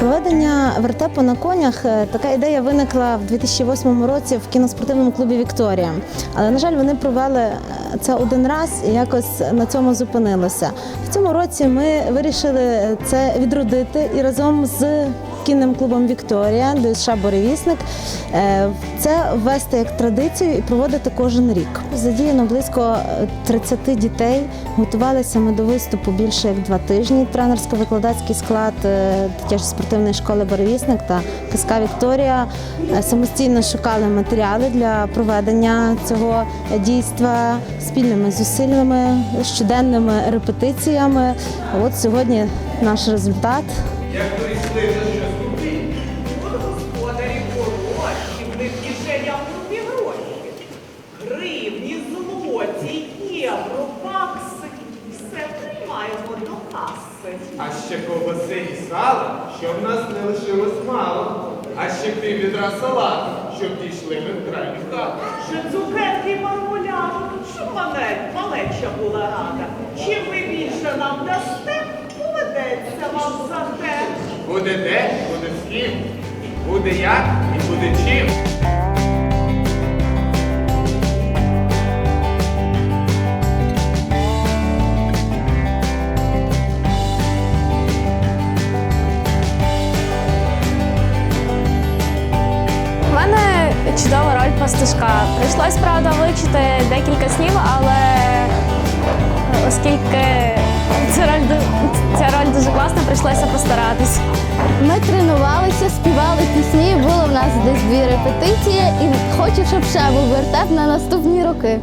Проведення вертепу на конях е, така ідея виникла в 2008 році в кіноспортивному клубі Вікторія. Але на жаль, вони провели е, це один раз і якось на цьому зупинилося. В цьому році ми вирішили це відродити і разом з кінним клубом Вікторія, ДСШ Боревісник, е, це ввести як традицію і проводити кожен рік. Задіяно близько е, 30 дітей. Готувалися ми до виступу більше як два тижні. Тренерсько-викладацький склад е, дитячої спортивної школи Боревісник та КСК Вікторія е, самостійно шукали матеріали для проведення цього дійства спільними зусиллями, щоденними репетиціями. От сьогодні наш результат. Як прийшли в них кишеня крупі гроші. Гривні, злоті, євро, бакси. Все приймаємо до каси. А ще ковбаси і сала, щоб нас не лишилось мало. А ще пів відра салату, щоб дійшли ми в крайню хату. Ще цукерки і мармуляду, щоб мене малеча була рада. Чим ви більше нам дасте, поведеться вам за те. Буде де, буде з ким, буде як і буде чим. Чудова роль пастушка. Прийшлось, правда, вивчити декілька слів, але оскільки ця роль, ця роль дуже класна, прийшлося постаратись. Ми тренувалися, співали пісні, було в нас десь дві репетиції і хочу, щоб ще був вертеп на наступні роки.